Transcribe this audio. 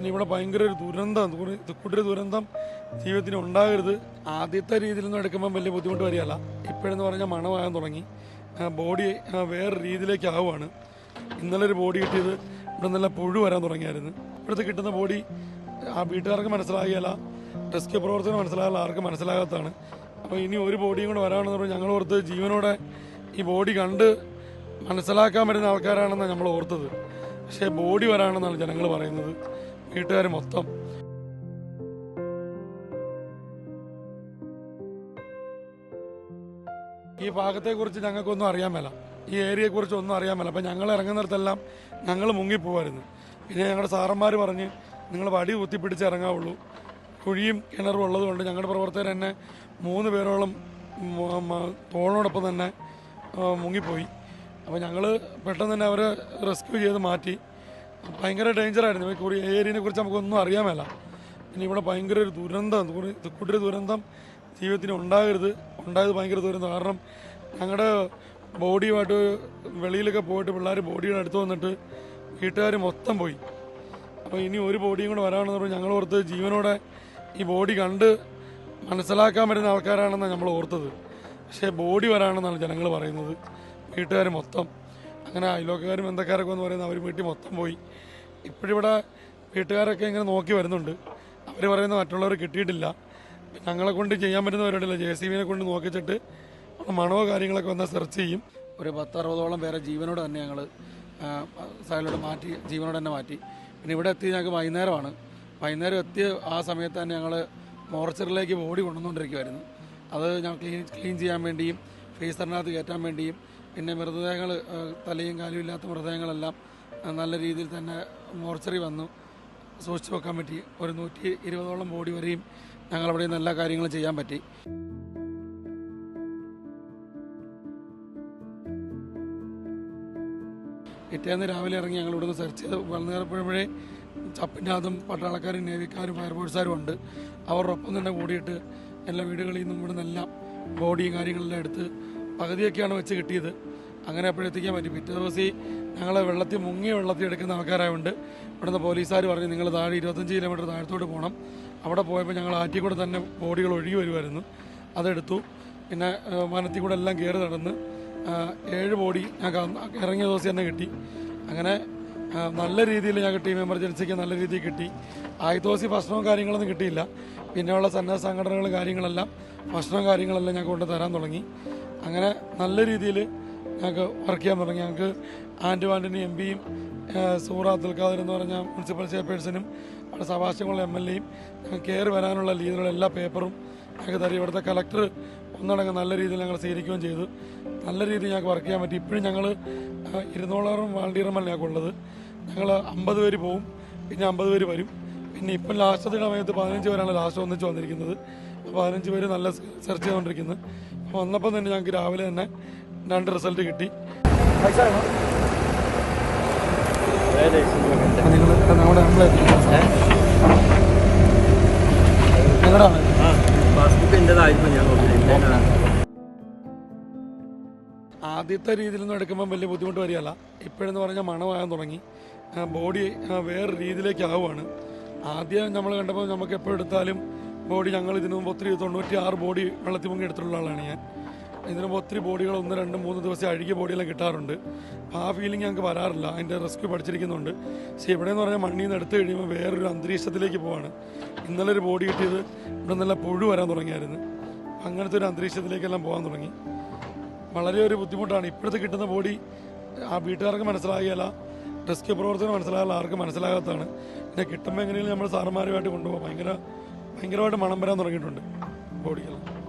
പിന്നെ ഇവിടെ ഭയങ്കര ഒരു ദുരന്തം കുട്ടിയൊരു ദുരന്തം ജീവിതത്തിന് ഉണ്ടാകരുത്. ആദ്യത്തെ രീതിയിൽ നിന്ന് എടുക്കുമ്പോൾ വലിയ ബുദ്ധിമുട്ട് വരികയല്ല. ഇപ്പോഴെന്ന് പറഞ്ഞാൽ മണമാകാൻ തുടങ്ങി. ബോഡി വേറെ രീതിയിലേക്ക് ആവുകയാണ് ഇന്നലെ ഒരു ബോഡി കിട്ടിയത് ഇവിടെ നല്ല പുഴു വരാൻ തുടങ്ങിയായിരുന്നു. ഇവിടുത്തെ കിട്ടുന്ന ബോഡി ആ വീട്ടുകാർക്ക് മനസ്സിലാകിയല്ല റെസ്ക്യൂ പ്രവർത്തനം മനസ്സിലാകില്ല ആർക്കും മനസ്സിലാകാത്തതാണ്. അപ്പോൾ ഇനി ഒരു ബോഡിയും കൂടെ വരാണെന്ന് പറഞ്ഞാൽ ഞങ്ങൾ ഓർത്ത് ജീവനോടെ ഈ ബോഡി കണ്ട് മനസ്സിലാക്കാൻ പറ്റുന്ന ആൾക്കാരാണെന്നാണ് നമ്മൾ ഓർത്തത്. പക്ഷേ ബോഡി വരാണെന്നാണ് ജനങ്ങൾ പറയുന്നത്. വീട്ടുകാർ മൊത്തം. ഈ ഭാഗത്തെ കുറിച്ച് ഞങ്ങൾക്കൊന്നും അറിയാൻ മേല. ഈ ഏരിയയെ കുറിച്ച് ഒന്നും അറിയാൻ മേല. അപ്പം ഞങ്ങൾ ഇറങ്ങുന്നിടത്തെല്ലാം ഞങ്ങൾ മുങ്ങിപ്പോവായിരുന്നു. പിന്നെ ഞങ്ങളുടെ സാറന്മാർ പറഞ്ഞ് നിങ്ങൾ വടി കുത്തിപ്പിടിച്ച് ഇറങ്ങാവുള്ളൂ. കുഴിയും കിണറും ഉള്ളതുകൊണ്ട് ഞങ്ങളുടെ പ്രവർത്തകർ തന്നെ മൂന്ന് പേരോളം തോളിനോടൊപ്പം തന്നെ മുങ്ങിപ്പോയി. അപ്പോൾ ഞങ്ങൾ പെട്ടെന്ന് തന്നെ അവരെ റെസ്ക്യൂ ചെയ്ത് മാറ്റി. ഭയങ്കര ഡേഞ്ചറായിരുന്നു കുറി ഏരിയനെ കുറിച്ച് നമുക്കൊന്നും അറിയാൻ മേല. പിന്നെ ഇവിടെ ഭയങ്കര ഒരു ദുരന്തം കുട്ടിയൊരു ദുരന്തം ജീവിതത്തിന് ഉണ്ടാകരുത്. ഉണ്ടായത് ഭയങ്കര ദുരന്തം. കാരണം ഞങ്ങളുടെ ബോഡിയുമായിട്ട് വെളിയിലൊക്കെ പോയിട്ട് പിള്ളേർ ബോഡിയുടെ അടുത്ത് വന്നിട്ട് വീട്ടുകാർ മൊത്തം പോയി. അപ്പോൾ ഇനി ഒരു ബോഡിയും കൂടെ വരാണെന്ന് പറഞ്ഞാൽ ഞങ്ങൾ ഓർത്ത് ജീവനോടെ ഈ ബോഡി കണ്ട് മനസ്സിലാക്കാൻ പറ്റുന്ന ആൾക്കാരാണെന്നാണ് നമ്മൾ ഓർത്തത്. പക്ഷേ ബോഡി വരാണെന്നാണ് ജനങ്ങൾ പറയുന്നത്. വീട്ടുകാർ മൊത്തം. അങ്ങനെ അയലോക്കാരും ബന്ധക്കാരൊക്കെ എന്ന് പറയുന്നത് അവർ വീട്ടിൽ മൊത്തം പോയി. ഇപ്പോഴിവിടെ വീട്ടുകാരൊക്കെ ഇങ്ങനെ നോക്കി വരുന്നുണ്ട്. അവർ പറയുന്ന മറ്റുള്ളവർ കിട്ടിയിട്ടില്ല. ഞങ്ങളെ കൊണ്ട് ചെയ്യാൻ പറ്റുന്നവരുണ്ടല്ലോ ജെ സി ബിനെ കൊണ്ട് നോക്കിച്ചിട്ട് മണവോ കാര്യങ്ങളൊക്കെ വന്നാൽ സെർച്ച് ചെയ്യും. ഒരു പത്തറുപതോളം പേരെ ജീവനോട് തന്നെ ഞങ്ങൾ സൈഡിലോട്ട് മാറ്റി ജീവനോട് തന്നെ മാറ്റി. പിന്നെ ഇവിടെ എത്തി ഞങ്ങൾക്ക് വൈകുന്നേരമാണ്. വൈകുന്നേരം എത്തിയ ആ സമയത്ത് തന്നെ ഞങ്ങൾ മോർച്ചറിലേക്ക് ബോഡി കൊണ്ടുവന്നുകൊണ്ടിരിക്കുമായിരുന്നു അത് ഞങ്ങൾ ക്ലീൻ ക്ലീൻ ചെയ്യാൻ വേണ്ടിയും ഫ്രീസറിനകത്ത് കയറ്റാൻ വേണ്ടിയും പിന്നെ മൃതദേഹങ്ങൾ തലയും കാലും ഇല്ലാത്ത മൃതദേഹങ്ങളെല്ലാം നല്ല രീതിയിൽ തന്നെ മോർച്ചറി വന്നു. സൂക്ഷിച്ചു വെക്കാൻ പറ്റി. ഒരു നൂറ്റി ഇരുപതോളം ബോഡി വരെയും ഞങ്ങളവിടെ നിന്ന് എല്ലാ കാര്യങ്ങളും ചെയ്യാൻ പറ്റി. പിറ്റേന്ന് രാവിലെ ഇറങ്ങി ഞങ്ങൾ ഇവിടുന്ന് സെർച്ച് ചെയ്ത് വളർന്നേറപ്പോഴേ ചപ്പിന്റെ അതും പട്ടാളക്കാരും നേവിക്കാരും ഫയർഫോഴ്സുകാരും ഉണ്ട്. അവരുടെ ഒപ്പം തന്നെ കൂടിയിട്ട് എല്ലാ വീടുകളിൽ നിന്നും ഇവിടെ നിന്നെല്ലാം ബോഡിയും കാര്യങ്ങളെല്ലാം എടുത്ത് പകുതിയൊക്കെയാണ് വെച്ച് കിട്ടിയത്. അങ്ങനെ അപ്പോഴത്തേക്കാൻ പറ്റി പിറ്റേ ദിവസം ഞങ്ങൾ വെള്ളത്തിൽ മുങ്ങി വെള്ളത്തിൽ എടുക്കുന്ന ആൾക്കാരായതുകൊണ്ട് ഇവിടുന്ന് പോലീസുകാർ പറഞ്ഞ് നിങ്ങൾ താഴെ ഇരുപത്തഞ്ച് കിലോമീറ്റർ താഴത്തോട്ട് പോകണം അവിടെ പോയപ്പോൾ ഞങ്ങൾ ആറ്റി കൂടെ തന്നെ ബോഡികൾ ഒഴുകി വരുമായിരുന്നു അതെടുത്തു. പിന്നെ വനത്തിൽ കൂടെ എല്ലാം കയറി നടന്ന് ഏഴ് ബോഡി ഞങ്ങൾക്ക് ഇറങ്ങിയ ദിവസം തന്നെ കിട്ടി. അങ്ങനെ നല്ല രീതിയിൽ ഞങ്ങൾക്ക് ടീം എമർജൻസിക്ക് നല്ല രീതിയിൽ കിട്ടി. ദിവസം ഭക്ഷണവും കാര്യങ്ങളൊന്നും കിട്ടിയില്ല. പിന്നെയുള്ള സന്നദ്ധ സംഘടനകളും കാര്യങ്ങളെല്ലാം ഭക്ഷണവും കാര്യങ്ങളെല്ലാം ഞങ്ങൾക്ക് കൊണ്ട് തരാൻ തുടങ്ങി. അങ്ങനെ നല്ല രീതിയിൽ ഞങ്ങൾക്ക് വർക്ക് ചെയ്യാൻ തുടങ്ങി. ഞങ്ങൾക്ക് ആന്റണി എം പിയും സൂറ അബ്ദുൽ ഖാദർ എന്ന് പറഞ്ഞ മുനിസിപ്പൽ ചെയർപേഴ്സണും അവിടെ സഭാഷങ്ങളുള്ള എം എൽ എയും കയറി വരാനുള്ള രീതിയിലുള്ള എല്ലാ പേപ്പറും ഞങ്ങൾക്ക് തരും. ഇവിടുത്തെ കളക്ടർ ഒന്നടങ്കം നല്ല രീതിയിൽ ഞങ്ങൾ സ്വീകരിക്കുകയും ചെയ്തു. നല്ല രീതിയിൽ ഞങ്ങൾക്ക് വർക്ക് ചെയ്യാൻ പറ്റി. ഇപ്പോഴും ഞങ്ങൾ ഇരുന്നൂറോളം വാളണ്ടിയർമാർ ഞങ്ങൾക്ക് ഉള്ളത്. ഞങ്ങൾ അമ്പത് പേര് പോവും പിന്നെ അമ്പത് പേര് വരും. പിന്നെ ഇപ്പം ലാസ്റ്റത്തെ സമയത്ത് പതിനഞ്ച് പേരാണ് ലാസ്റ്റ് ഒന്നിച്ച് വന്നിരിക്കുന്നത്. പതിനഞ്ച് പേര് നല്ല സെർച്ച് ചെയ്തുകൊണ്ടിരിക്കുന്നത് വന്നപ്പം തന്നെ ഞങ്ങൾക്ക് രാവിലെ തന്നെ രണ്ട് റിസൾട്ട് കിട്ടി. ഞാൻ ആദ്യത്തെ രീതിയിൽ നിന്ന് എടുക്കുമ്പോൾ വലിയ ബുദ്ധിമുട്ട് വരികയല്ല. ഇപ്പോഴെന്ന് പറഞ്ഞാൽ മണമാകാൻ തുടങ്ങി. ബോഡി വേറെ രീതിയിലേക്ക് ആവുകയാണ് ആദ്യം നമ്മൾ കണ്ടപ്പോൾ നമുക്ക് എപ്പോൾ എടുത്താലും ബോഡി ഞങ്ങൾ ഇതിനു മുമ്പ് ഒത്തിരി തൊണ്ണൂറ്റി ആറ് ബോഡി വെള്ളത്തിൽ മുങ്ങി എടുത്തിട്ടുള്ള ആളാണ് ഞാൻ. ഇതിനു മുമ്പ് ഒത്തിരി ബോഡികൾ ഒന്ന് രണ്ട് മൂന്ന് ദിവസം അഴുകിയ ബോഡിയെല്ലാം കിട്ടാറുണ്ട്. ആ ഫീലിംഗ് ഞങ്ങൾക്ക് വരാറില്ല. അതിന്റെ റെസ്ക്യൂ പഠിച്ചിരിക്കുന്നുണ്ട്. പക്ഷേ ഇവിടെ എന്ന് പറഞ്ഞാൽ മണ്ണിൽ നിന്ന് എടുത്തു കഴിയുമ്പോൾ വേറൊരു അന്തരീക്ഷത്തിലേക്ക് പോവാണ്. ഇന്നലെ ഒരു ബോഡി കിട്ടിയത് ഇവിടെ നല്ല പുഴു വരാൻ തുടങ്ങിയായിരുന്നു. അങ്ങനത്തെ ഒരു അന്തരീക്ഷത്തിലേക്കെല്ലാം പോകാൻ തുടങ്ങി. വളരെ ഒരു ബുദ്ധിമുട്ടാണ്. ഇപ്പോഴത്തെ കിട്ടുന്ന ബോഡി ആ വീട്ടുകാർക്ക് മനസ്സിലാകിയല്ല റെസ്ക്യൂ പ്രവർത്തനം മനസ്സിലാകില്ല. ആർക്കും മനസ്സിലാകാത്തതാണ്. പിന്നെ കിട്ടുമ്പോൾ എങ്ങനെയെങ്കിലും നമ്മൾ സാറന്മാരുമായിട്ട് കൊണ്ടുപോകാം. ഭയങ്കര ഭയങ്കരമായിട്ട് മണം വരാൻ തുടങ്ങിയിട്ടുണ്ട് ബോഡിക്കെല്ലാം